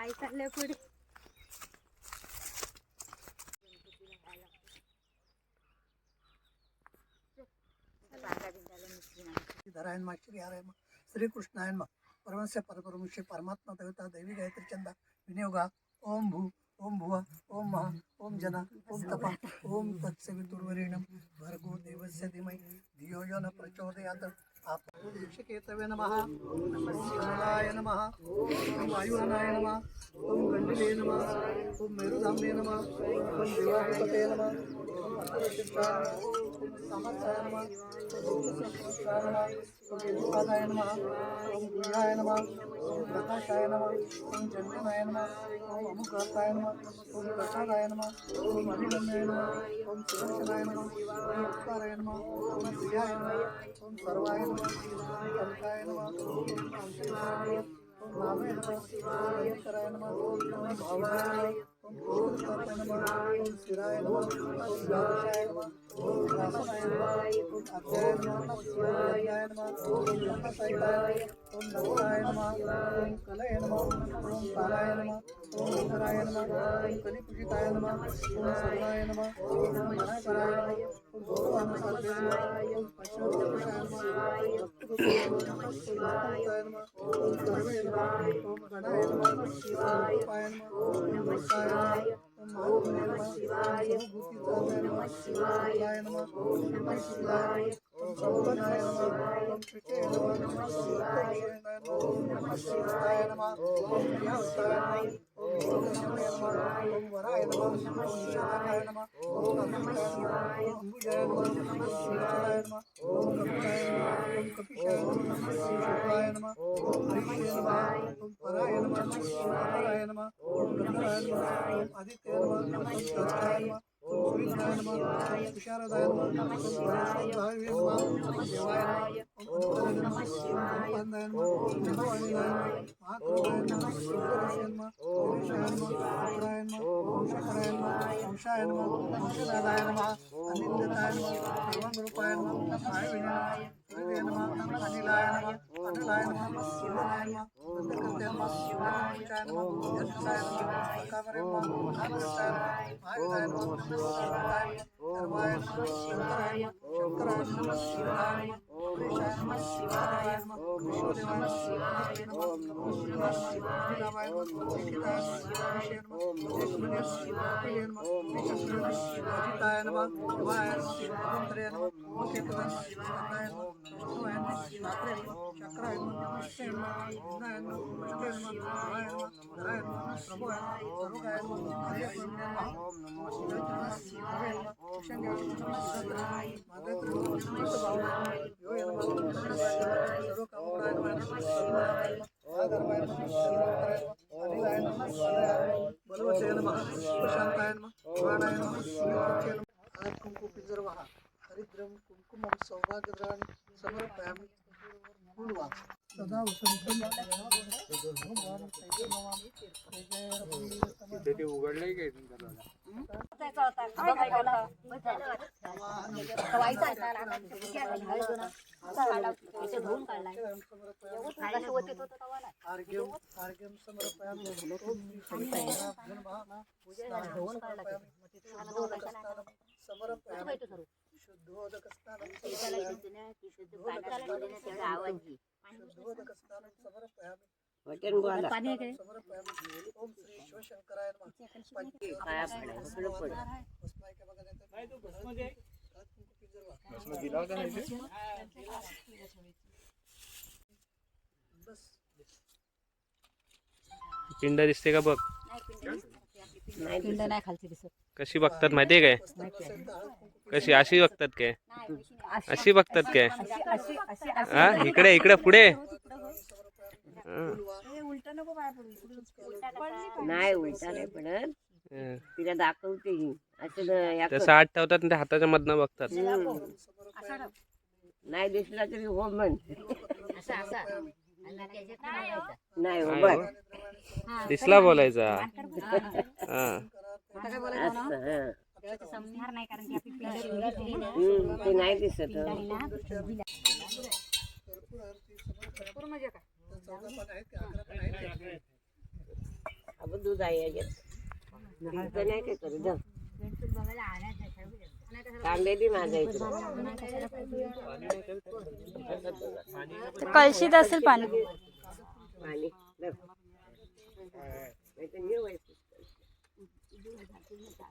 आई चालले पुढे. मा श्री हराय मा श्रीकृष्णायन मा. परमस्य श्री परमात्मा देवता देवी गायत्री चंदा विनियोगा ओम भू ओम भुव ओम महा ओम जना ओम तपा ओम तत्सवितुर्वरेण्यं भर्गो देवस्य धीमहि धियो यो न प्रचोदयात. ఆత్మకేతవే నమ. శివలాయ నమ. ఓం వాయువనాయ నమ. ఓం గండిలే నమ. ఓం మేరుదాంబే నమ. ఓం దేవాహపతే నమ. ఓంకారాయ నమ ఓం గురుడాయ నమ ఓం ప్రకాశాయ నమ ఓం చంద్రనాయ నమ ఓం అముకాయ నమ ఓం ప్రసాదాయ నమ ఓం అభినందనాయ నమ ఓం ओम सर्वाय नमः ओम कनकाय नमः ओम कांतीय नमः ओम नामे नमः ओम अनेकराय नमः ओम भावाय नमः ओम पूर्णताय नमः ओम शिराय नमः ओम द्वादशाय नमः ओम दासनाय नमः ओम अध्याय नमः ओम अध्याय नमः ओम ब्रह्मसाहिताय ओम नमोराय नमः ओम कलय नमः ओम कालाय नमः ओम ईश्वराय नमः ओम कलिपूजिताय नमः ओम सर्वाय नमः ओम मनाकराय नमः ओम गौरवानुसारे नमः ओम पशुपतिशाय नमः भक्तगोत्रोत्तमाय नमः ओम सर्वे नमः ओम गणाय नमः ओम रूपाय नमः ओम नमस्काय नमः ओम महात्मने नमः ओम सर्वभूतिचार्याय नमः ओम शिवाय नमः ओम नमः शिवाय ओम सर्वज्ञाय नमः ओम कृते नमः ओम उत्तमशयनाय नमः ओम नमः शिवाय नमः ओम प्रियावताय नमः ओम भोगनामय नमः ओम वराय नमः ओम ईशानाय नमः ओम अमृताय नमः ओम अम्बुजाय नमः ओम शिवाय नमः ओम कपिलाय नमः ओम कपिशाय नमः ओम शिवाय नमः ओम हरिषे नमः ओम पराय नमः ओम अपराय नमः ओम गंधराय नमः ओम आदित्याय नमः ओम तत्काय नमः ओम सुविघ्नाय नमः ओम विशारदाय नमः ओम सरस्वताय नमः ओम देवाय नमः ओम नमः ओम नमः शिवाय. ஓம் நம சிவாய ஓம் நம சிவாய ஓம் நம சிவாய ஓம் நம சிவாய ஓம் நம சிவாய ஓம் நம சிவாய ஓம் நம சிவாய ஓம் நம சிவாய ஓம் நம சிவாய ஓம் நம சிவாய ஓம் நம சிவாய ஓம் நம சிவாய ஓம் நம சிவாய ஓம் நம சிவாய ஓம் நம சிவாய ஓம் நம சிவாய அதித்த అనిందాయ నమ సర్వం రూపాయ నమ సాయ Шиваем Мама Сивая, Декатема Сивая, Кайма, Держаема, Каврема, Амсарай, Айдайма, Сивая, Карваема Сивая, Крашема Сивая, Om Namah Shivaya. हरिद्रम कुंकुम सुभद्राय हरिद्रं समर्पयामि उघडलंय काय समर्पयामि शुद्धोदकस्नानं पिंड दिसते का बघ? पिंड नाही खालची दिसत. कशी बघतात माहितीये काय? कशी अशी बघतात काय? अशी बघतात काय? अशी अशी हा? इकडे इकडे पुढे? हा. नाही उलटा नाही पडत. हं. तिला दाखवते ही असं न- या कर. तसं हात ठेवतात आणि ते हाताच्या मधनं बघतात. हम्म. नाही दिसला तरी हो म्हण. नाही हो. हो? असं नाही आपली पिंड बघितली ना. हम्म, ते नाही दिसत हो. दूध आहे नाही काय करू कळशीत असेल पाणी धर. नाही तर नेऊ आहे. हो, पा-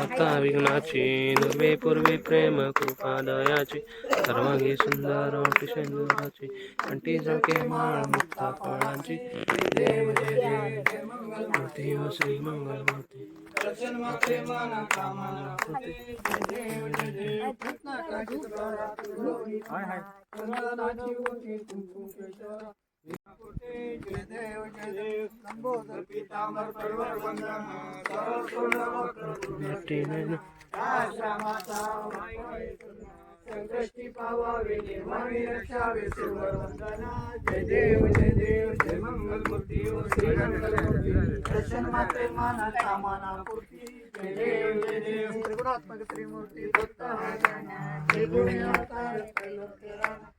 आता विघ्नाची दुर्वे पूर्वी प्रेम कृपा दयाची सर्वांगी सुंदर अतिशय सुंदराची कंठी झळके माळ मुक्ता फळांची. देव जय जय मूर्ती व श्री मंगल मूर्ती. जय देव जय देव लंबोदर पीतांबर कडवर वंदन सरळ सोडलं वक्र मोठी नयन संकष्टी पावावे रक्षावे वंदना जय देव जय देव जय मंगल मूर्ती श्री दर्शन मात्रे माना कामाना पूर्ती जय देव जय देव त्रिगुणात्मक त्रिमूर्ती दत्त त्रिगुणी अवतार त्रैलोक्य